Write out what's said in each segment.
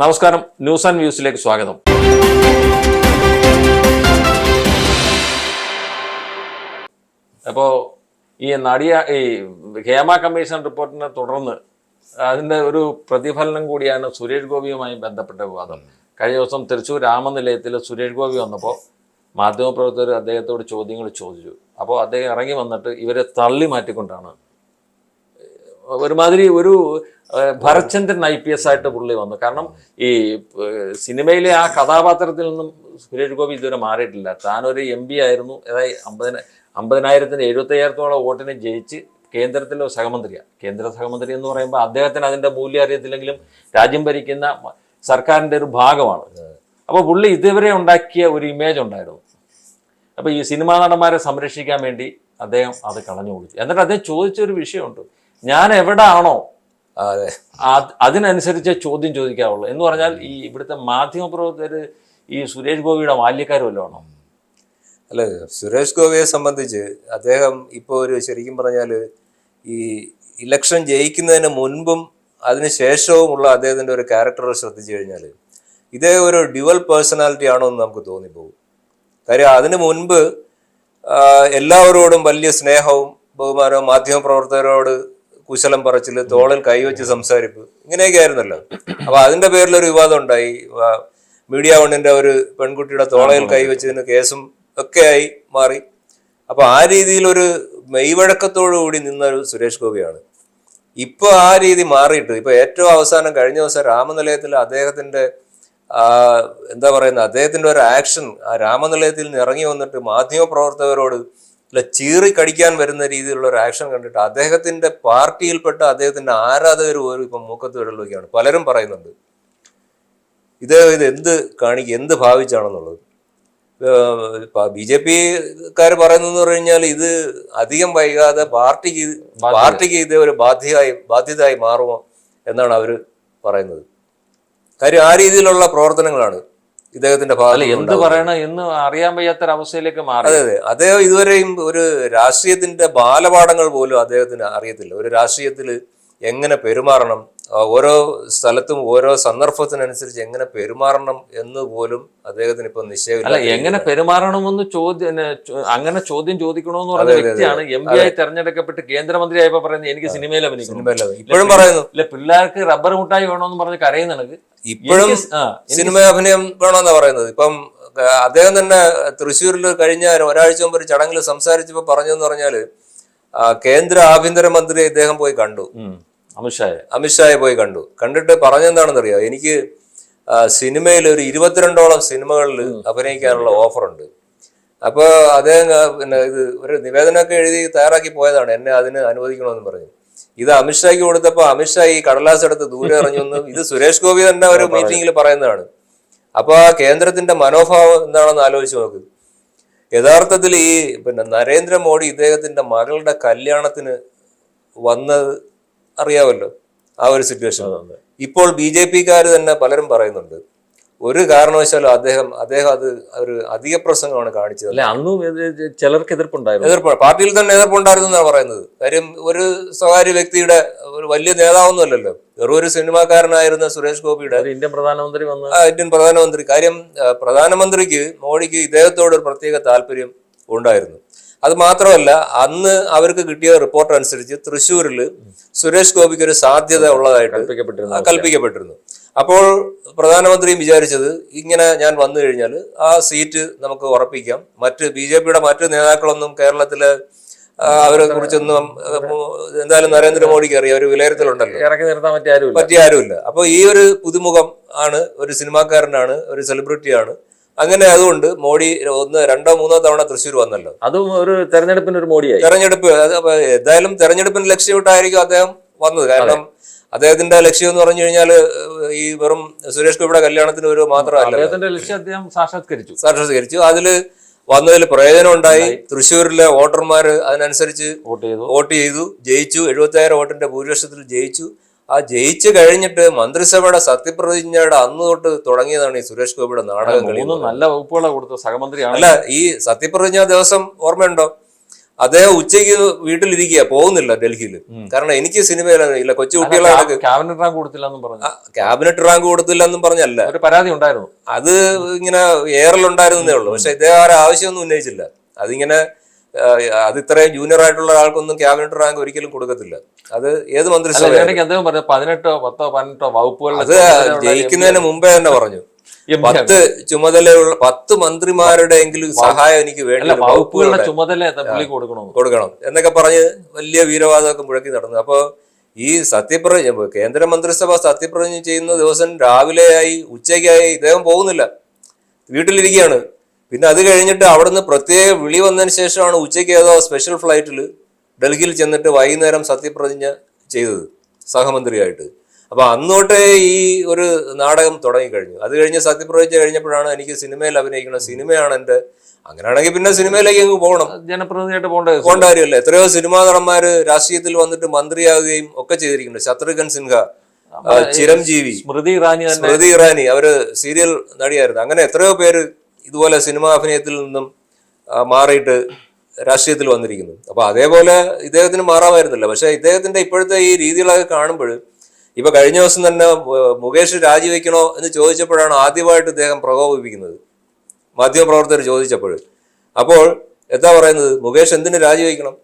നമസ്കാരം. News and വ്യൂസിലേക്ക് സ്വാഗതം. അപ്പോൾ ഈ നടിയ ഈ ഹേമ കമ്മീഷൻ റിപ്പോർട്ടിനെ തുടർന്ന് അതിന്റെ ഒരു പ്രതിഫലനം കൂടിയാണ് സുരേഷ് ഗോപിയുമായി ബന്ധപ്പെട്ട വിവാദം. കഴിഞ്ഞ ദിവസം തൃശ്ശൂർ രാമനിലയത്തിൽ സുരേഷ് ഗോപി വന്നപ്പോൾ മാധ്യമപ്രവർത്തകർ അദ്ദേഹത്തോട് ചോദ്യങ്ങൾ ചോദിച്ചു. അപ്പോൾ അദ്ദേഹം ഇറങ്ങി വന്നിട്ട് ഇവരെ തള്ളി മാറ്റിക്കൊണ്ടാണ് ഒരുമാതിരി ഒരു ഭരചന്ദ്രൻ ഐ പി എസ് ആയിട്ട് പുള്ളി വന്നു. കാരണം ഈ സിനിമയിലെ ആ കഥാപാത്രത്തിൽ നിന്നും സുരേഷ് ഗോപി ഇതുവരെ മാറിയിട്ടില്ല. താനൊരു എം പി ആയിരുന്നു. അതായത് അമ്പതിന അമ്പതിനായിരത്തിന് എഴുപത്തയ്യായിരത്തോളം വോട്ടിനെ ജയിച്ച് കേന്ദ്രത്തിലെ സഹമന്ത്രിയാണ് കേന്ദ്ര സഹമന്ത്രി എന്ന് പറയുമ്പോൾ അദ്ദേഹത്തിന് അതിന്റെ മൂല്യം അറിയത്തില്ലെങ്കിലും രാജ്യം ഭരിക്കുന്ന സർക്കാരിന്റെ ഒരു ഭാഗമാണ്. അപ്പോൾ പുള്ളി ഇതുവരെ ഉണ്ടാക്കിയ ഒരു ഇമേജ് ഉണ്ടായിരുന്നു. അപ്പോൾ ഈ സിനിമാ നടന്മാരെ സംരക്ഷിക്കാൻ വേണ്ടി അദ്ദേഹം അത് കളഞ്ഞു കൊടുത്തു. എന്നിട്ട് അദ്ദേഹം ചോദിച്ചൊരു വിഷയമുണ്ട്. ഞാൻ എവിടെ ആണോ അതിനനുസരിച്ച് ചോദ്യം ചോദിക്കാവുള്ളൂ. എന്ന് പറഞ്ഞാൽ ഈ ഇവിടുത്തെ മാധ്യമപ്രവർത്തകർ ഈ സുരേഷ് ഗോപിയുടെ ബാല്യക്കാർ വല്ലതും ആണോ? അല്ല സുരേഷ് ഗോപിയെ സംബന്ധിച്ച് അദ്ദേഹം ഇപ്പോൾ ഒരു ശരിക്കും പറഞ്ഞാൽ ഈ ഇലക്ഷൻ ജയിക്കുന്നതിന് മുൻപും അതിനുശേഷവുമുള്ള അദ്ദേഹത്തിന്റെ ഒരു ക്യാരക്ടർ ശ്രദ്ധിച്ചു കഴിഞ്ഞാൽ ഇതേ ഒരു ഡ്യുവൽ പേഴ്സണാലിറ്റി ആണോ എന്ന് നമുക്ക് തോന്നിപ്പോകും. കാര്യം അതിനു മുൻപ് എല്ലാവരോടും വലിയ സ്നേഹവും ബഹുമാനവും മാധ്യമപ്രവർത്തകരോട് കുശലം പറച്ചിൽ തോളിൽ കൈവച്ച് സംസാരിപ്പ് ഇങ്ങനെയൊക്കെ ആയിരുന്നല്ലോ. അപ്പൊ അതിന്റെ പേരിൽ ഒരു വിവാദം ഉണ്ടായി. മീഡിയ വണ്ണിന്റെ ഒരു പെൺകുട്ടിയുടെ തോളയിൽ കൈവച്ചതിന് കേസും ഒക്കെ ആയി മാറി. അപ്പൊ ആ രീതിയിൽ ഒരു മെയ്വഴക്കത്തോടു കൂടി നിന്ന ഒരു സുരേഷ് ഗോപിയാണ്. ഇപ്പൊ ആ രീതി മാറിയിട്ട് ഇപ്പൊ ഏറ്റവും അവസാനം കഴിഞ്ഞ ദിവസം രാമനിലയത്തിൽ അദ്ദേഹത്തിന്റെ എന്താ പറയുന്ന അദ്ദേഹത്തിന്റെ ഒരു ആക്ഷൻ ആ രാമനിലയത്തിൽ നിന്ന് ഇറങ്ങി വന്നിട്ട് മാധ്യമപ്രവർത്തകരോട് ഇല്ല ചീറി കടിക്കാൻ വരുന്ന രീതിയിലുള്ള ഒരു ആക്ഷൻ കണ്ടിട്ട് അദ്ദേഹത്തിന്റെ പാർട്ടിയിൽപ്പെട്ട അദ്ദേഹത്തിന്റെ ആരാധകർ പോലും ഇപ്പം മൂക്കത്ത് വിരൽ പലരും പറയുന്നുണ്ട്. ഇത് ഇത് എന്ത് കാണിക്കുക എന്ത് ഭാവിച്ചാണെന്നുള്ളത്. ബി ജെ പിക്കാർ പറയുന്നതെന്ന് പറഞ്ഞു കഴിഞ്ഞാൽ ഇത് അധികം വൈകാതെ പാർട്ടിക്ക് പാർട്ടിക്ക് ഇത് ഒരു ബാധ്യതയായി ബാധ്യതയായി മാറുമോ എന്നാണ് അവർ പറയുന്നത്. കാര്യം ആ രീതിയിലുള്ള പ്രവർത്തനങ്ങളാണ് ഇദ്ദേഹത്തിന്റെ അല്ല എന്ത് പറയണ എന്ന് അറിയാൻ വയ്യാത്തൊരവസ്ഥയിലേക്ക് മാറി. അതെ അതെ. അദ്ദേഹം ഇതുവരെയും ഒരു രാഷ്ട്രീയത്തിന്റെ ബാലപാഠങ്ങൾ പോലും അദ്ദേഹത്തിന് അറിയത്തില്ല. ഒരു രാഷ്ട്രീയത്തിൽ എങ്ങനെ പെരുമാറണം ഓരോ സ്ഥലത്തും ഓരോ സന്ദർഭത്തിനനുസരിച്ച് എങ്ങനെ പെരുമാറണം എന്ന് പോലും അദ്ദേഹത്തിന് ഇപ്പൊ അല്ല നിശ്ചയമില്ല എങ്ങനെ പെരുമാറണമെന്ന് ചോദ്യം അങ്ങനെ ചോദ്യം ചോദിക്കണമെന്ന് പറഞ്ഞ വ്യക്തിയാണ് എം പി ആയി തെരഞ്ഞെടുക്കപ്പെട്ട് കേന്ദ്രമന്ത്രിയായപ്പോ പറയുന്നത് എനിക്ക് സിനിമയിൽ അഭിനയിക്കണം. ഇപ്പോഴും പറയുന്നു. ഇല്ല പിള്ളേർക്ക് റബ്ബർ മുട്ടായി വേണമെന്ന് പറഞ്ഞ് കരയുന്നുണ്ട് ഇപ്പോഴും സിനിമ അഭിനയം വേണമെന്നാ പറയുന്നത്. ഇപ്പം അദ്ദേഹം തന്നെ തൃശ്ശൂരിൽ കഴിഞ്ഞ ഒരാഴ്ച മുമ്പ് ഒരു ചടങ്ങിൽ സംസാരിച്ചപ്പോൾ പറഞ്ഞതെന്ന് പറഞ്ഞാൽ കേന്ദ്ര കേന്ദ്ര ആഭ്യന്തരമന്ത്രിയെ ഇദ്ദേഹം പോയി കണ്ടു. അമിത്ഷായെ അമിത്ഷായെ പോയി കണ്ടു. കണ്ടിട്ട് പറഞ്ഞെന്താണെന്ന് അറിയാം എനിക്ക് സിനിമയിൽ ഒരു ഇരുപത്തിരണ്ടോളം സിനിമകളിൽ അഭിനയിക്കാനുള്ള ഓഫർ ഉണ്ട് അപ്പോൾ അദ്ദേഹം പിന്നെ ഇത് ഒരു നിവേദനമൊക്കെ എഴുതി തയ്യാറാക്കി പോയതാണ്. എന്നെ അതിന് അനുവദിക്കണമെന്ന് പറഞ്ഞു. ഇത് അമിത്ഷായ്ക്ക് കൊടുത്തപ്പോൾ അമിത്ഷാ ഈ കടലാസ് എടുത്ത് ദൂരെ എറിഞ്ഞു ഒന്ന് ഇത് സുരേഷ് ഗോപി തന്നെ ഒരു മീറ്റിംഗിൽ പറയുന്നതാണ്. അപ്പോൾ ആ കേന്ദ്രത്തിന്റെ മനോഭാവം എന്താണെന്ന് ആലോചിച്ച് നോക്ക്. യഥാർത്ഥത്തിൽ ഈ പിന്നെ നരേന്ദ്രമോദി ഇദ്ദേഹത്തിന്റെ മകളുടെ കല്യാണത്തിന് വന്നത് അറിയാമല്ലോ ആ ഒരു സിറ്റുവേഷൻ ഇപ്പോൾ ബി ജെ പിക്കാർ തന്നെ പലരും പറയുന്നുണ്ട് ഒരു കാരണവശാലും അദ്ദേഹം അദ്ദേഹം അത് ഒരു അധിക പ്രസംഗമാണ് കാണിച്ചത്. അല്ലെ അന്നും ചിലർക്ക് എതിർപ്പുണ്ടായിരുന്നു. എതിർപ്പ് പാർട്ടിയിൽ തന്നെ എതിർപ്പുണ്ടായിരുന്നു എന്നാണ് പറയുന്നത്. കാര്യം ഒരു സ്വകാര്യ വ്യക്തിയുടെ ഒരു വലിയ നേതാവൊന്നും അല്ലല്ലോ വെറും ഒരു സിനിമാക്കാരനായിരുന്ന സുരേഷ് ഗോപിയുടെ ഇന്ത്യൻ പ്രധാനമന്ത്രി വന്നു ആ, ഇന്ത്യൻ പ്രധാനമന്ത്രി. കാര്യം പ്രധാനമന്ത്രിക്ക് മോഡിക്ക് ഇദ്ദേഹത്തോട് ഒരു പ്രത്യേക താല്പര്യം ഉണ്ടായിരുന്നു. അത് മാത്രമല്ല അന്ന് അവർക്ക് കിട്ടിയ റിപ്പോർട്ട് അനുസരിച്ച് തൃശ്ശൂരിൽ സുരേഷ് ഗോപിക്ക് ഒരു സാധ്യത ഉള്ളതായിട്ട് കൽപ്പിക്കപ്പെട്ടിരുന്നു. അപ്പോൾ പ്രധാനമന്ത്രിയും വിചാരിച്ചത് ഇങ്ങനെ ഞാൻ വന്നു കഴിഞ്ഞാൽ ആ സീറ്റ് നമുക്ക് ഉറപ്പിക്കാം. മറ്റ് ബി ജെ പിയുടെ മറ്റ് നേതാക്കളൊന്നും കേരളത്തിൽ അവരെ കുറിച്ചൊന്നും എന്തായാലും നരേന്ദ്രമോദിക്ക് അറിയാം. ഒരു വിലയിരുത്തലുണ്ടല്ലോ. ഇറക്കി നിർത്താൻ പറ്റിയ ആരുമില്ല. അപ്പൊ ഈ ഒരു പുതുമുഖം ആണ് ഒരു സിനിമാക്കാരനാണ് ഒരു സെലിബ്രിറ്റിയാണ് അങ്ങനെ അതുകൊണ്ട് മോഡി ഒന്ന് രണ്ടോ മൂന്നോ തവണ തൃശ്ശൂർ വന്നല്ലോ. അതും ഒരു തെരഞ്ഞെടുപ്പിന് ഒരു മോഡിയായി. തെരഞ്ഞെടുപ്പ് ഏതായാലും തെരഞ്ഞെടുപ്പിന് ലക്ഷ്യമിട്ടായിരിക്കും അദ്ദേഹം വന്നത്. കാരണം അദ്ദേഹത്തിന്റെ ലക്ഷ്യം എന്ന് പറഞ്ഞു കഴിഞ്ഞാൽ ഈ വെറും സുരേഷ് ഗോപിയുടെ കല്യാണത്തിന് ഒരു മാത്രമല്ല. അദ്ദേഹത്തിന്റെ ലക്ഷ്യം അദ്ദേഹം സാക്ഷാത്കരിച്ചു. സാക്ഷാത്കരിച്ചു. അതിൽ വന്നതിൽ പ്രയോജനം ഉണ്ടായി. തൃശ്ശൂരിലെ വോട്ടർമാർ അതിനനുസരിച്ച് വോട്ട് ചെയ്തു. വോട്ട് ചെയ്തു. ജയിച്ചു. എഴുപത്തായിരം വോട്ടിന്റെ ഭൂരിപക്ഷത്തിൽ ജയിച്ചു. ആ ജയിച്ചു കഴിഞ്ഞിട്ട് മന്ത്രിസഭയുടെ സത്യപ്രതിജ്ഞയുടെ അന്ന് തൊട്ട് തുടങ്ങിയതാണ് ഈ സുരേഷ് ഗോപിയുടെ നാടകം കളി നല്ല വകുപ്പുകളെ കൊടുത്ത. സഹമന്ത്രിയാണ്. അല്ല ഈ സത്യപ്രതിജ്ഞ ദിവസം ഓർമ്മയുണ്ടോ? അദ്ദേഹം ഉച്ചയ്ക്ക് വീട്ടിലിരിക്കുക പോകുന്നില്ല ഡൽഹിയിൽ കാരണം എനിക്ക് സിനിമയിലില്ല കൊച്ചു കുട്ടികളാണ് ക്യാബിനറ്റ് റാങ്ക് കൊടുത്തില്ലെന്നും പറഞ്ഞു. ക്യാബിനറ്റ് റാങ്ക് കൊടുത്തില്ല എന്നും പറഞ്ഞല്ല. ഒരു പരാതി ഉണ്ടായിരുന്നു. അത് ഇങ്ങനെ എയറിലുണ്ടായിരുന്നേ ഉള്ളൂ. പക്ഷെ ഇദ്ദേഹം ആരും ആവശ്യമൊന്നും ഉന്നയിച്ചില്ല. അതിങ്ങനെ അത് ഇത്രയും ജൂനിയർ ആയിട്ടുള്ള ആൾക്കൊന്നും ക്യാബിനറ്റ് റാങ്ക് ഒരിക്കലും കൊടുക്കത്തില്ല. അത് ഏത് മന്ത്രിസഭയിൽ മന്ത്രിസഭ അദ്ദേഹം പറഞ്ഞു പതിനെട്ടോ പത്തോ പതിനെട്ടോ വകുപ്പുകളിൽ അത് ജയിക്കുന്നതിന് മുമ്പേ തന്നെ പറഞ്ഞു. പത്ത് ചുമതലയുള്ള പത്ത് മന്ത്രിമാരുടെ എങ്കിലും സഹായം എനിക്ക് വേണ്ട വകുപ്പുകളുടെ ചുമതല കൊടുക്കണമെന്ന് കൊടുക്കണം? എന്നൊക്കെ പറഞ്ഞ് വലിയ വീരവാദമൊക്കെ മുഴക്കി നടന്നു. അപ്പോൾ ഈ സത്യപ്രതിജ്ഞ കേന്ദ്രമന്ത്രിസഭ സത്യപ്രതിജ്ഞ ചെയ്യുന്ന ദിവസം രാവിലെയായി ഉച്ചയ്ക്കായി ഇദ്ദേഹം പോകുന്നില്ല. വീട്ടിലിരിക്കുകയാണ്. പിന്നെ അത് കഴിഞ്ഞിട്ട് അവിടുന്ന് പ്രത്യേക വിളി വന്നതിന് ശേഷമാണ് ഉച്ചയ്ക്ക് ഏതോ സ്പെഷ്യൽ ഫ്ലൈറ്റിൽ ഡൽഹിയിൽ ചെന്നിട്ട് വൈകുന്നേരം സത്യപ്രതിജ്ഞ ചെയ്തത് സഹമന്ത്രിയായിട്ട്. അപ്പൊ അന്നോട്ടേ ഈ ഒരു നാടകം തുടങ്ങിക്കഴിഞ്ഞു. അത് കഴിഞ്ഞ് സത്യപ്രതിജ്ഞ കഴിഞ്ഞപ്പോഴാണ് എനിക്ക് സിനിമയിൽ അഭിനയിക്കണം സിനിമയാണ് എന്റെ. അങ്ങനെയാണെങ്കിൽ പിന്നെ സിനിമയിലേക്ക് അങ്ങ് പോകണം. ജനപ്രതിനിധിയായിട്ട് പോകേണ്ട? പോകേണ്ട കാര്യമല്ല. എത്രയോ സിനിമാ നടന്മാര് രാഷ്ട്രീയത്തിൽ വന്നിട്ട് മന്ത്രിയാവുകയും ഒക്കെ ചെയ്തിരിക്കുന്നു ശത്രുഘ്ൻ സിൻഹ ചിരഞ്ജീവി സ്മൃതി ഇറാനി സ്മൃതി ഇറാനി അവർ സീരിയൽ നടിയായിരുന്നു. അങ്ങനെ എത്രയോ പേര് ഇതുപോലെ സിനിമാ അഭിനയത്തിൽ നിന്നും മാറിയിട്ട് രാഷ്ട്രീയത്തിൽ വന്നിരിക്കുന്നു. അപ്പൊ അതേപോലെ ഇദ്ദേഹത്തിന് മാറാമായിരുന്നില്ല. പക്ഷെ ഇദ്ദേഹത്തിന്റെ ഇപ്പോഴത്തെ ഈ രീതികളൊക്കെ കാണുമ്പോൾ ഇപ്പൊ കഴിഞ്ഞ ദിവസം തന്നെ മുകേഷ് രാജിവെക്കണോ എന്ന് ചോദിച്ചപ്പോഴാണ് ആദ്യമായിട്ട് ഇദ്ദേഹം പ്രകോപിപ്പിക്കുന്നത്. മാധ്യമപ്രവർത്തകർ ചോദിച്ചപ്പോൾ. അപ്പോൾ എന്താ പറയുന്നത്? മുകേഷ് എന്തിനു രാജിവെക്കണം?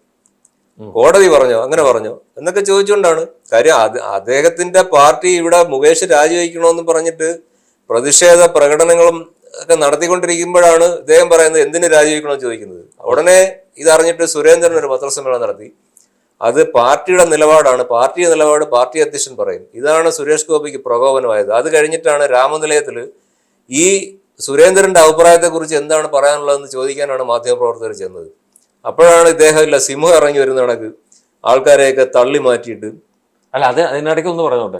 കോടതി പറഞ്ഞോ? അങ്ങനെ പറഞ്ഞോ? എന്നൊക്കെ ചോദിച്ചുകൊണ്ടാണ്. കാര്യം അദ്ദേഹത്തിന്റെ പാർട്ടി ഇവിടെ മുകേഷ് രാജിവെക്കണമെന്ന് പറഞ്ഞിട്ട് പ്രതിഷേധ പ്രകടനങ്ങളും ഒക്കെ നടത്തിക്കൊണ്ടിരിക്കുമ്പോഴാണ് ഇദ്ദേഹം പറയുന്നത് എന്തിന് രാജിവെക്കണമെന്ന് ചോദിക്കുന്നത്. ഉടനെ ഇതറിഞ്ഞിട്ട് സുരേന്ദ്രൻ ഒരു പത്രസമ്മേളനം നടത്തി. അത് പാർട്ടിയുടെ നിലപാടാണ്. പാർട്ടിയുടെ നിലപാട് പാർട്ടി അധ്യക്ഷൻ പറയും. ഇതാണ് സുരേഷ് ഗോപിക്ക് പ്രകോപനമായത്. അത് കഴിഞ്ഞിട്ടാണ് രാമനിലയത്തിൽ ഈ സുരേന്ദ്രന്റെ അഭിപ്രായത്തെക്കുറിച്ച് എന്താണ് പറയാനുള്ളതെന്ന് ചോദിക്കാനാണ് മാധ്യമപ്രവർത്തകർ ചെന്നത്. അപ്പോഴാണ് ഇദ്ദേഹം ഇല്ല സിംഹം ഇറങ്ങി വരുന്ന കണക്ക് ആൾക്കാരെയൊക്കെ തള്ളി മാറ്റിയിട്ട് അല്ല അത് അതിനിടയ്ക്ക് ഒന്ന് പറഞ്ഞോട്ടെ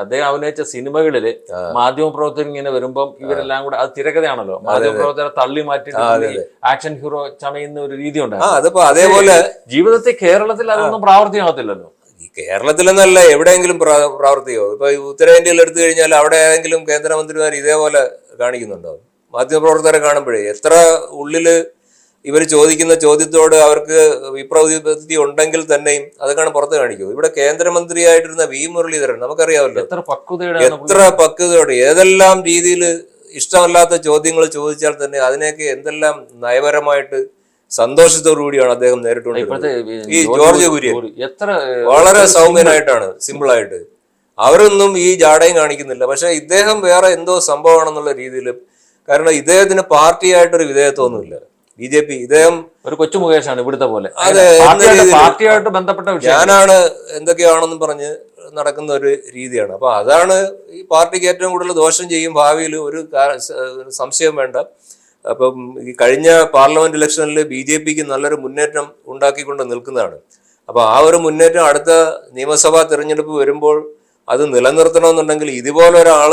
അദ്ദേഹം അഭിനയിച്ച സിനിമകളിൽ മാധ്യമപ്രവർത്തകർ ഇങ്ങനെ വരുമ്പം ഇവരെല്ലാം കൂടെ അത് തിരക്കഥയാണല്ലോ മാധ്യമപ്രവർത്തകരെ തള്ളി മാറ്റി ആക്ഷൻ ഹീറോ ചമയുന്ന ഒരു രീതി ഉണ്ടായിരുന്നു അതേപോലെ ജീവിതത്തിൽ കേരളത്തിൽ അതൊന്നും പ്രാവർത്തികമാകത്തില്ലല്ലോ. ഈ കേരളത്തിലെന്നല്ല എവിടെയെങ്കിലും പ്രാവർത്തികവും പ്രാവർത്തികോ ഇപ്പൊ ഉത്തരേന്ത്യയിൽ എടുത്തു കഴിഞ്ഞാൽ അവിടെ ഏതെങ്കിലും കേന്ദ്രമന്ത്രിമാർ ഇതേപോലെ കാണിക്കുന്നുണ്ടോ? മാധ്യമപ്രവർത്തകരെ കാണുമ്പോഴേ എത്ര ഉള്ളിൽ ഇവർ ചോദിക്കുന്ന ചോദ്യത്തോട് അവർക്ക് വിപ്രതിപത്തി ഉണ്ടെങ്കിൽ തന്നെയും അതൊക്കെയാണ് പുറത്ത് കാണിക്കൂ ഇവിടെ കേന്ദ്രമന്ത്രിയായിട്ടിരുന്ന വി മുരളീധരൻ നമുക്കറിയാമല്ലോ. എത്ര പക്വതയുടെ എത്ര പക്വതയോടെ ഏതെല്ലാം രീതിയിൽ ഇഷ്ടമല്ലാത്ത ചോദ്യങ്ങൾ ചോദിച്ചാൽ തന്നെ അതിനെയൊക്കെ എന്തെല്ലാം നയപരമായിട്ട് സന്തോഷത്തോടു കൂടിയാണ് അദ്ദേഹം നേരിട്ടുകൊണ്ടിരുന്നത്. ഈ ജോർജ് കുര്യൻ എത്ര വളരെ സൗമ്യനായിട്ടാണ് സിമ്പിൾ ആയിട്ട് അവരൊന്നും ഈ ജാടയും കാണിക്കുന്നില്ല. പക്ഷെ ഇദ്ദേഹം വേറെ എന്തോ സംഭവമാണെന്നുള്ള രീതിയിൽ കാരണം ഇദ്ദേഹത്തിന് പാർട്ടിയായിട്ടൊരു വിധേയത്വമൊന്നുമില്ല. B J P. ഇദ്ദേഹം ഒരു കൊച്ചു മുകേഷാണ് ഇവിടുത്തെ പോലെ. അതെ, പാർട്ടിയായിട്ട് ബന്ധപ്പെട്ട ഞാനാണ് എന്തൊക്കെയാണെന്നും പറഞ്ഞ് നടക്കുന്ന ഒരു രീതിയാണ്. അപ്പൊ അതാണ് ഈ പാർട്ടിക്ക് ഏറ്റവും കൂടുതൽ ദോഷം ചെയ്യും ഭാവിയിൽ ഒരു സംശയം വേണ്ട. അപ്പം ഈ കഴിഞ്ഞ പാർലമെന്റ് ഇലക്ഷനിൽ ബി ജെ പിക്ക് നല്ലൊരു മുന്നേറ്റം ഉണ്ടാക്കിക്കൊണ്ട് നിൽക്കുന്നതാണ്. അപ്പൊ ആ ഒരു മുന്നേറ്റം അടുത്ത നിയമസഭാ തെരഞ്ഞെടുപ്പ് വരുമ്പോൾ അത് നിലനിർത്തണമെന്നുണ്ടെങ്കിൽ ഇതുപോലെ ഒരാൾ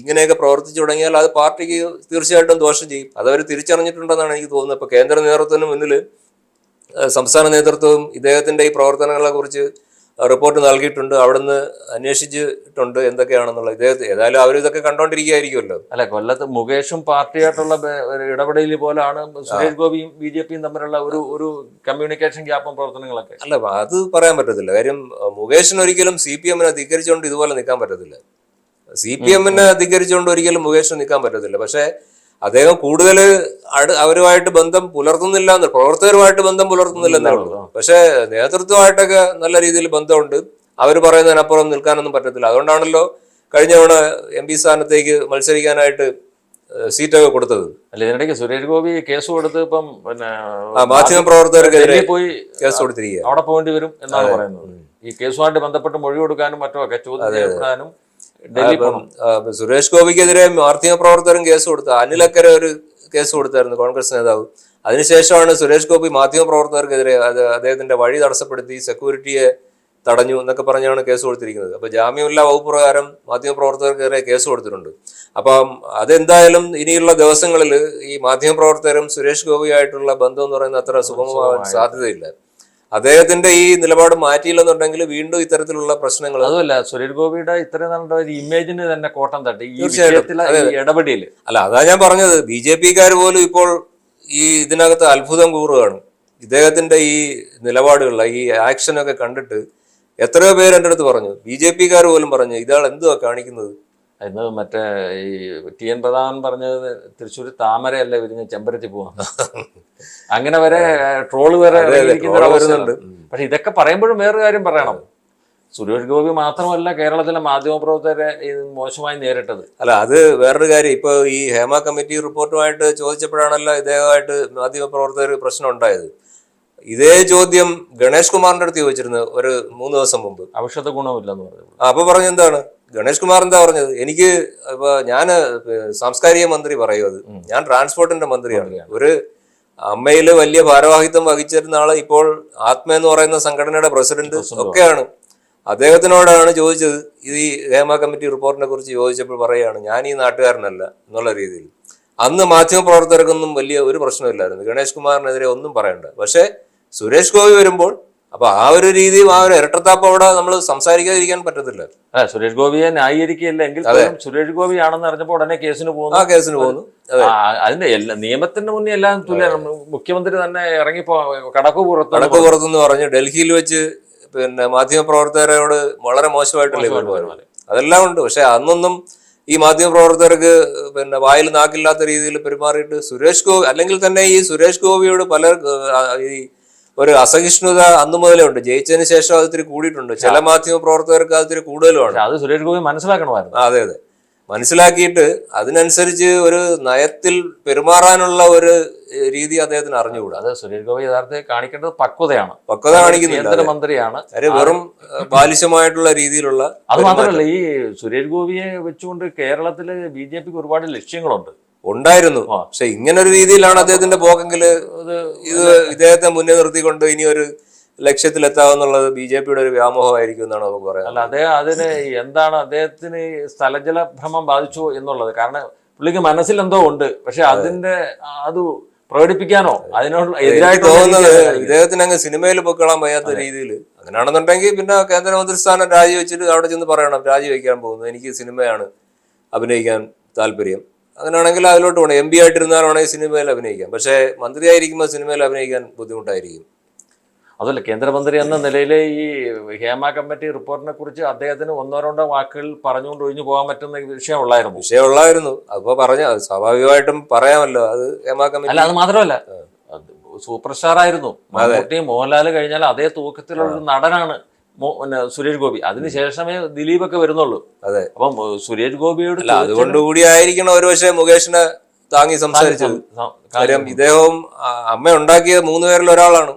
ഇങ്ങനെയൊക്കെ പ്രവർത്തിച്ചു തുടങ്ങിയാൽ അത് പാർട്ടിക്ക് തീർച്ചയായിട്ടും ദോഷം ചെയ്യും. അതവർ തിരിച്ചറിഞ്ഞിട്ടുണ്ടെന്നാണ് എനിക്ക് തോന്നുന്നത്. ഇപ്പൊ കേന്ദ്ര നേതൃത്വത്തിന് മുന്നിൽ സംസ്ഥാന നേതൃത്വവും ഇദ്ദേഹത്തിന്റെ ഈ പ്രവർത്തനങ്ങളെ കുറിച്ച് റിപ്പോർട്ട് നൽകിയിട്ടുണ്ട് അവിടുന്ന് അന്വേഷിച്ചിട്ടുണ്ട് എന്തൊക്കെയാണെന്നുള്ള ഇദ്ദേഹത്തെ ഏതായാലും അവർ ഇതൊക്കെ കണ്ടോണ്ടിരിക്കുകയായിരിക്കുമല്ലോ. അല്ല കൊല്ലത്ത് മുകേഷും പാർട്ടിയായിട്ടുള്ള ഇടപെടൽ പോലാണ് സുരേഷ് ഗോപിയും ബി ജെ പിയും തമ്മിലുള്ള ഒരു ഒരു കമ്മ്യൂണിക്കേഷൻ ഗ്യാപ്പും പ്രവർത്തനങ്ങളൊക്കെ. അല്ല അത് പറയാൻ പറ്റത്തില്ല. കാര്യം മുകേഷിന് ഒരിക്കലും സി പി എമ്മിനെ ധിക്കരിച്ചുകൊണ്ട് ഇതുപോലെ നിൽക്കാൻ പറ്റത്തില്ല. സി പി എമ്മിനെ ധിക്കരിച്ചുകൊണ്ട് ഒരിക്കലും മുകേഷിന് നിൽക്കാൻ പറ്റത്തില്ല. പക്ഷേ അദ്ദേഹം കൂടുതൽ അവരുമായിട്ട് ബന്ധം പുലർത്തുന്നില്ല എന്ന് പ്രവർത്തകരുമായിട്ട് ബന്ധം പുലർത്തുന്നില്ല എന്നേ ഉള്ളൂ. പക്ഷെ നേതൃത്വമായിട്ടൊക്കെ നല്ല രീതിയിൽ ബന്ധമുണ്ട്. അവർ പറയുന്നതിനപ്പുറം നിൽക്കാനൊന്നും പറ്റത്തില്ല. അതുകൊണ്ടാണല്ലോ കഴിഞ്ഞ തവണ എം പി സ്ഥാനത്തേക്ക് മത്സരിക്കാനായിട്ട് സീറ്റൊക്കെ കൊടുത്തത്. അല്ല ഇതിനിടയ്ക്ക് സുരേഷ് ഗോപി കേസ് കൊടുത്ത് ഇപ്പം പിന്നെ മാധ്യമ പ്രവർത്തകർക്കെതിരെ പോയി കേസ് കൊടുത്തിരിക്കുക അവിടെ പോകേണ്ടി വരും എന്നാണ് പറയുന്നത്. ഈ കേസുമായിട്ട് ബന്ധപ്പെട്ട് മൊഴി കൊടുക്കാനും മറ്റുമൊക്കെ ചോദ്യം ചെയ്യപ്പെടാനും സുരേഷ് ഗോപിക്കെതിരെ മാധ്യമ പ്രവർത്തകരും കേസ് കൊടുത്തു അനിലക്കര ഒരു കേസ് കൊടുത്തായിരുന്നു കോൺഗ്രസ് നേതാവ്. അതിനുശേഷമാണ് സുരേഷ് ഗോപി മാധ്യമ പ്രവർത്തകർക്കെതിരെ അത് അദ്ദേഹത്തിന്റെ വഴി തടസ്സപ്പെടുത്തി സെക്യൂരിറ്റിയെ തടഞ്ഞു എന്നൊക്കെ പറഞ്ഞാണ് കേസ് കൊടുത്തിരിക്കുന്നത്. അപ്പൊ ജാമ്യമില്ലാ വകുപ്പ് പ്രകാരം മാധ്യമ പ്രവർത്തകർക്കെതിരെ കേസ് കൊടുത്തിട്ടുണ്ട്. അപ്പം അതെന്തായാലും ഇനിയുള്ള ദിവസങ്ങളിൽ ഈ മാധ്യമ പ്രവർത്തകരും സുരേഷ് ഗോപിയായിട്ടുള്ള ബന്ധം എന്ന് പറയുന്നത് അത്ര സുഗമമാകാൻ സാധ്യതയില്ല. അദ്ദേഹത്തിന്റെ ഈ നിലപാട് മാറ്റിയില്ലെന്നുണ്ടെങ്കിൽ വീണ്ടും ഇത്തരത്തിലുള്ള പ്രശ്നങ്ങൾ അതുമല്ല സുരേഷ് ഗോപിയുടെ ഇത്രയും നല്ല ഒരു ഇമേജിന് തന്നെ കോട്ടം തട്ടി. ഈ. വിഷയത്തിലെ അല്ല അതാ ഞാൻ പറഞ്ഞത്. ബി ജെ പിക്കാർ പോലും ഇപ്പോൾ ഈ ഇതിനകത്ത് അത്ഭുതം കൂറുകയാണ്. ഇദ്ദേഹത്തിന്റെ ഈ നിലപാടുകൾ ഈ ആക്ഷനൊക്കെ കണ്ടിട്ട് എത്രയോ പേര് എന്റെ അടുത്ത് പറഞ്ഞു. ബി ജെ പിക്കാർ പോലും പറഞ്ഞു ഇതാൾ എന്തുവാ കാണിക്കുന്നത്? ഇന്ന് മറ്റേ ഈ ടി എൻ പ്രധാൻ പറഞ്ഞത് തൃശ്ശൂർ താമരയല്ല വിരിഞ്ഞ് ചെമ്പരത്തി പോവാ. അങ്ങനെ വരെ ട്രോൾ വരെ. വരുന്നുണ്ട്. പക്ഷെ ഇതൊക്കെ പറയുമ്പോഴും വേറൊരു കാര്യം പറയണം. സുരേഷ് ഗോപി മാത്രമല്ല കേരളത്തിലെ മാധ്യമപ്രവർത്തകരെ മോശമായി നേരിട്ടത്. അല്ല അത് വേറൊരു കാര്യം. ഇപ്പൊ ഈ ഹേമ കമ്മിറ്റി റിപ്പോർട്ടുമായിട്ട് ചോദിച്ചപ്പോഴാണല്ലോ ഇദ്ദേഹമായിട്ട് മാധ്യമപ്രവർത്തകർ പ്രശ്നം ഉണ്ടായത്. ഇതേ ചോദ്യം ഗണേഷ് കുമാറിന്റെ അടുത്ത് ചോദിച്ചിരുന്നു ഒരു മൂന്ന് ദിവസം മുമ്പ്. ഔഷധ ഗുണമില്ലെന്ന് പറഞ്ഞു അപ്പൊ പറഞ്ഞു എന്താണ് ഗണേഷ് കുമാർ എന്താ പറഞ്ഞത്? എനിക്ക് ഇപ്പൊ ഞാൻ സാംസ്കാരിക മന്ത്രി പറയും അത്. ഞാൻ ട്രാൻസ്പോർട്ടിന്റെ മന്ത്രിയാണ്. ഒരു അമ്മയിൽ വലിയ ഭാരവാഹിത്വം വഹിച്ചിരുന്ന ആൾ ഇപ്പോൾ ആത്മ എന്ന് പറയുന്ന സംഘടനയുടെ പ്രസിഡന്റ് ഒക്കെയാണ്. അദ്ദേഹത്തിനോടാണ് ചോദിച്ചത്. ഇത് ഈ ഹേമ കമ്മിറ്റി റിപ്പോർട്ടിനെ കുറിച്ച് ചോദിച്ചപ്പോൾ പറയുകയാണ് ഞാൻ ഈ നാട്ടുകാരനല്ല എന്നുള്ള രീതിയിൽ. അന്ന് മാധ്യമ മാധ്യമപ്രവർത്തകർക്കൊന്നും വലിയ ഒരു പ്രശ്നമില്ലായിരുന്നു. ഗണേഷ് കുമാറിനെതിരെ ഒന്നും പറയണ്ട. പക്ഷേ സുരേഷ് ഗോപി വരുമ്പോൾ അപ്പൊ ആ ഒരു രീതിയും ആ ഒരു ഇരട്ടത്താപ്പ് അവിടെ നമ്മൾ സംസാരിക്കാതിരിക്കാൻ പറ്റത്തില്ല. സുരേഷ് ഗോപിയെ ന്യായീകരിക്കുകയില്ല എങ്കിൽ സുരേഷ് ഗോപി ആണെന്ന് അറിഞ്ഞപ്പോൾ ഉടനെ കേസിന് പോകുന്നു. ആ കേസിന് പോകുന്നു. അതിന്റെ എല്ലാ നിയമത്തിന്റെ മുന്നേ എല്ലാം മുഖ്യമന്ത്രി തന്നെ ഇറങ്ങിപ്പോ കടക്കു പുറത്ത് കടക്കു പുറത്തുനിന്ന് പറഞ്ഞു. ഡൽഹിയിൽ വെച്ച് പിന്നെ മാധ്യമപ്രവർത്തകരോട് വളരെ മോശമായിട്ടല്ലേ പെരുമാറുന്നത് അതെല്ലാം ഉണ്ട്. പക്ഷെ അന്നൊന്നും ഈ മാധ്യമപ്രവർത്തകർക്ക് പിന്നെ വായിൽ നാക്കില്ലാത്ത രീതിയിൽ പെരുമാറിയിട്ട് സുരേഷ് ഗോപി അല്ലെങ്കിൽ തന്നെ ഈ സുരേഷ് ഗോപിയോട് പലർ ഈ ഒരു അസഹിഷ്ണുത അന്ന് മുതലേ ഉണ്ട്. ജയിച്ചതിന് ശേഷം അത് ഇത്തിരി കൂടിയിട്ടുണ്ട്. ചില മാധ്യമപ്രവർത്തകർക്ക് അത് ഇത്തിരി കൂടുതലുമാണ്. അത് സുരേഷ് ഗോപി മനസ്സിലാക്കണമായിരുന്നു. അതെ അതെ. മനസ്സിലാക്കിയിട്ട് അതിനനുസരിച്ച് ഒരു നയത്തിൽ പെരുമാറാനുള്ള ഒരു രീതി അദ്ദേഹത്തിന് അറിഞ്ഞുകൂടാ. അത് സുരേഷ് ഗോപി യഥാർത്ഥത്തിൽ കാണിക്കേണ്ടത് പക്വതയാണ്. പക്വത കാണിക്കുന്നില്ല മന്ത്രിയാണ് വെറും ബാലിശമായിട്ടുള്ള രീതിയിലുള്ള അത് മാത്രമല്ല ഈ സുരേഷ് ഗോപിയെ വെച്ചുകൊണ്ട് കേരളത്തിലെ ബി ജെ പിക്ക് ഒരുപാട് ലക്ഷ്യങ്ങളുണ്ട്. ഉണ്ടായിരുന്നു. പക്ഷെ ഇങ്ങനെ ഒരു രീതിയിലാണ് അദ്ദേഹത്തിന്റെ പോക്കെങ്കിൽ ഇത് ഇദ്ദേഹത്തെ മുന്നേ നിർത്തിക്കൊണ്ട് ഇനി ഒരു ലക്ഷ്യത്തിലെത്താമെന്നുള്ളത് ബി ജെ പിയുടെ ഒരു വ്യാമോഹമായിരിക്കും എന്നാണ് നമുക്ക് പറയാം അല്ല അദ്ദേഹം അതിന് എന്താണ് അദ്ദേഹത്തിന് സ്ഥലജല ഭ്രമം ബാധിച്ചു എന്നുള്ളത്? കാരണം പുള്ളിക്ക് മനസ്സിൽ എന്തോ ഉണ്ട്. പക്ഷെ അതിന്റെ അത് പ്രകടിപ്പിക്കാനോ അതിനോട് എതിരായി തോന്നുന്നത് ഇദ്ദേഹത്തിന് അങ്ങ് സിനിമയിൽ പൊക്കളാൻ വയ്യാത്ത രീതിയിൽ അങ്ങനെയാണെന്നുണ്ടെങ്കിൽ പിന്നെ കേന്ദ്രമന്ത്രി സ്ഥാനം രാജിവെച്ചിട്ട് അവിടെ ചെന്ന് പറയണം. രാജിവെക്കാൻ പോകുന്നു. എനിക്ക് സിനിമയാണ് അഭിനയിക്കാൻ താല്പര്യം. അങ്ങനെയാണെങ്കിൽ അതിലോട്ട് പോകണം. എം പി ആയിട്ടിരുന്നാലാണെങ്കിൽ സിനിമയിൽ അഭിനയിക്കാം. പക്ഷേ മന്ത്രിയായിരിക്കുമ്പോൾ സിനിമയിൽ അഭിനയിക്കാൻ ബുദ്ധിമുട്ടായിരിക്കും. അതല്ല കേന്ദ്രമന്ത്രി എന്ന നിലയിൽ ഈ ഹേമ കമ്മിറ്റി റിപ്പോർട്ടിനെ കുറിച്ച് അദ്ദേഹത്തിന് ഒന്നോ രണ്ടോ വാക്കുകൾ പറഞ്ഞുകൊണ്ട് ഒഴിഞ്ഞു പോകാൻ പറ്റുന്ന വിഷയമുള്ളായിരുന്നു. വിഷയമുള്ളായിരുന്നു. അപ്പൊ പറഞ്ഞ അത് സ്വാഭാവികമായിട്ടും പറയാമല്ലോ. അത് ഹേമ കമ്മിറ്റി അല്ല അത് മാത്രമല്ല. സൂപ്പർ സ്റ്റാർ ആയിരുന്നു മമ്മൂട്ടി മോഹൻലാൽ കഴിഞ്ഞാൽ അതേ തൂക്കത്തിലുള്ള നടനാണ്. പിന്നെ സുരേഷ് ഗോപി. അതിനുശേഷമേ ദിലീപ് ഒക്കെ വരുന്നുള്ളൂ. അതെ. അപ്പം സുരേഷ് ഗോപിയോട് അതുകൊണ്ട് കൂടി ആയിരിക്കണം ഒരു പക്ഷേ മുകേഷിന് താങ്ങി സംസാരിച്ചത്. കാര്യം ഇദ്ദേഹവും അമ്മ ഉണ്ടാക്കിയ മൂന്ന് പേരിൽ ഒരാളാണ്.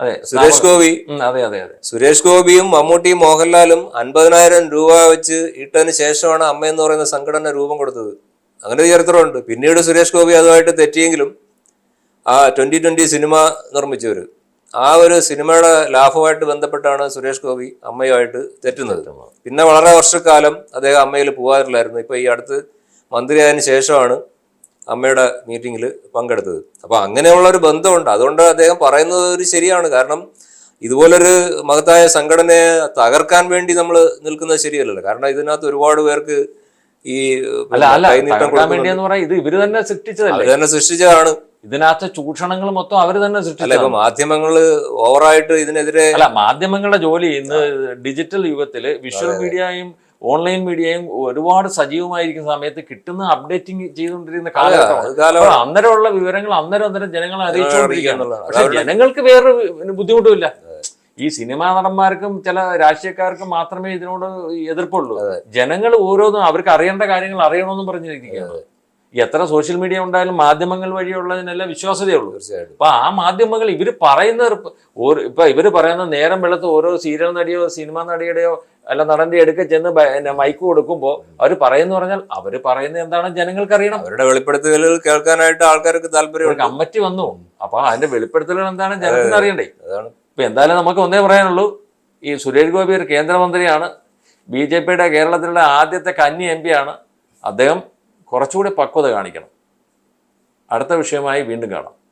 അതെ സുരേഷ് ഗോപി. അതെ അതെ അതെ. സുരേഷ് ഗോപിയും മമ്മൂട്ടിയും മോഹൻലാലും അൻപതിനായിരം രൂപ വെച്ച് ഇട്ടതിന് ശേഷമാണ് അമ്മ എന്ന് പറയുന്ന സംഘടന രൂപം കൊടുത്തത്. അങ്ങനെ ഒരു ചരിത്രമുണ്ട്. പിന്നീട് സുരേഷ് ഗോപി അതുമായിട്ട് തെറ്റിയെങ്കിലും ആ ട്വന്റി ട്വന്റി സിനിമ നിർമ്മിച്ചവര്. ആ ഒരു സിനിമയുടെ ലാഭമായിട്ട് ബന്ധപ്പെട്ടാണ് സുരേഷ് ഗോപി അമ്മയുമായിട്ട് തെറ്റുന്നത്. പിന്നെ വളരെ വർഷക്കാലം അദ്ദേഹം അമ്മയിൽ പോകാറില്ലായിരുന്നു. ഇപ്പൊ ഈ അടുത്ത് മന്ത്രിയായതിനു ശേഷമാണ് അമ്മയുടെ മീറ്റിങ്ങിൽ പങ്കെടുത്തത്. അപ്പൊ അങ്ങനെയുള്ള ഒരു ബന്ധമുണ്ട്. അതുകൊണ്ട് അദ്ദേഹം പറയുന്നത് ഒരു ശരിയാണ്. കാരണം ഇതുപോലൊരു മഹത്തായ സംഘടനയെ തകർക്കാൻ വേണ്ടി നമ്മൾ നിൽക്കുന്നത് ശരിയല്ലല്ലോ. കാരണം ഇതിനകത്ത് ഒരുപാട് പേർക്ക് ഈ ഇത് ഇവർ തന്നെ സൃഷ്ടിച്ചതല്ലേ? അവർ തന്നെ സൃഷ്ടിച്ചതാണ്. ഇതിനകത്ത് ചൂഷണങ്ങൾ മൊത്തം അവർ തന്നെ സൃഷ്ടിച്ചു മാധ്യമങ്ങൾ ഓവറായിട്ട് ഇതിനെതിരെ അല്ല മാധ്യമങ്ങളുടെ ജോലി ഇന്ന് ഡിജിറ്റൽ യുഗത്തിൽ വിഷ്വൽ മീഡിയയും ഓൺലൈൻ മീഡിയയും ഒരുപാട് സജീവമായിരിക്കുന്ന സമയത്ത് കിട്ടുന്ന അപ്ഡേറ്റിംഗ് ചെയ്തുകൊണ്ടിരിക്കുന്ന കാലഘട്ടമാണ്. അന്നേരമുള്ള വിവരങ്ങൾ അന്നേരം അന്നേരം ജനങ്ങളെ അറിയിച്ചുകൊണ്ടിരിക്കുക. പക്ഷെ ജനങ്ങൾക്ക് വേറൊരു ബുദ്ധിമുട്ടുമില്ല. ഈ സിനിമാ നടന്മാർക്കും ചില രാഷ്ട്രീയക്കാർക്കും മാത്രമേ ഇതിനോട് എതിർപ്പുള്ളൂ. ജനങ്ങൾ ഓരോന്നും അവർക്ക് അറിയേണ്ട കാര്യങ്ങൾ അറിയണമെന്നും പറഞ്ഞിരിക്കുകയാണ്. എത്ര സോഷ്യൽ മീഡിയ ഉണ്ടായാലും മാധ്യമങ്ങൾ വഴിയുള്ളതിനെല്ലാം വിശ്വാസതയുള്ളൂ തീർച്ചയായിട്ടും. അപ്പൊ ആ മാധ്യമങ്ങൾ ഇവർ പറയുന്ന ഒരു- ഇപ്പൊ ഇവർ പറയുന്ന നേരം വെളുത്ത് ഓരോ സീരിയൽ നടിയോ സിനിമാ നടിയുടെയോ അല്ല നടന്റെ അടുക്ക ചെന്ന് മൈക്ക് കൊടുക്കുമ്പോൾ അവർ പറയുന്ന പറഞ്ഞാൽ അവർ പറയുന്നത് എന്താണ് ജനങ്ങൾക്ക് അറിയണം അവരുടെ വെളിപ്പെടുത്തലുകൾ കേൾക്കാനായിട്ട് ആൾക്കാർക്ക് താല്പര്യം കമ്മറ്റി വന്നു. അപ്പൊ അതിന്റെ വെളിപ്പെടുത്തലുകൾ എന്താണ് ജനത്തിന് അറിയണ്ടേ? അതാണ്. ഇപ്പൊ എന്തായാലും നമുക്ക് ഒന്നേ പറയാനുള്ളൂ. ഈ സുരേഷ് ഗോപി ഒരു കേന്ദ്രമന്ത്രിയാണ്. ബി ജെ പിയുടെ കേരളത്തിലുള്ള ആദ്യത്തെ കന്നി എം ആണ്. അദ്ദേഹം കുറച്ചുകൂടി പക്വത കാണിക്കണം. അടുത്ത വിഷയമായി വീണ്ടും കാണാം.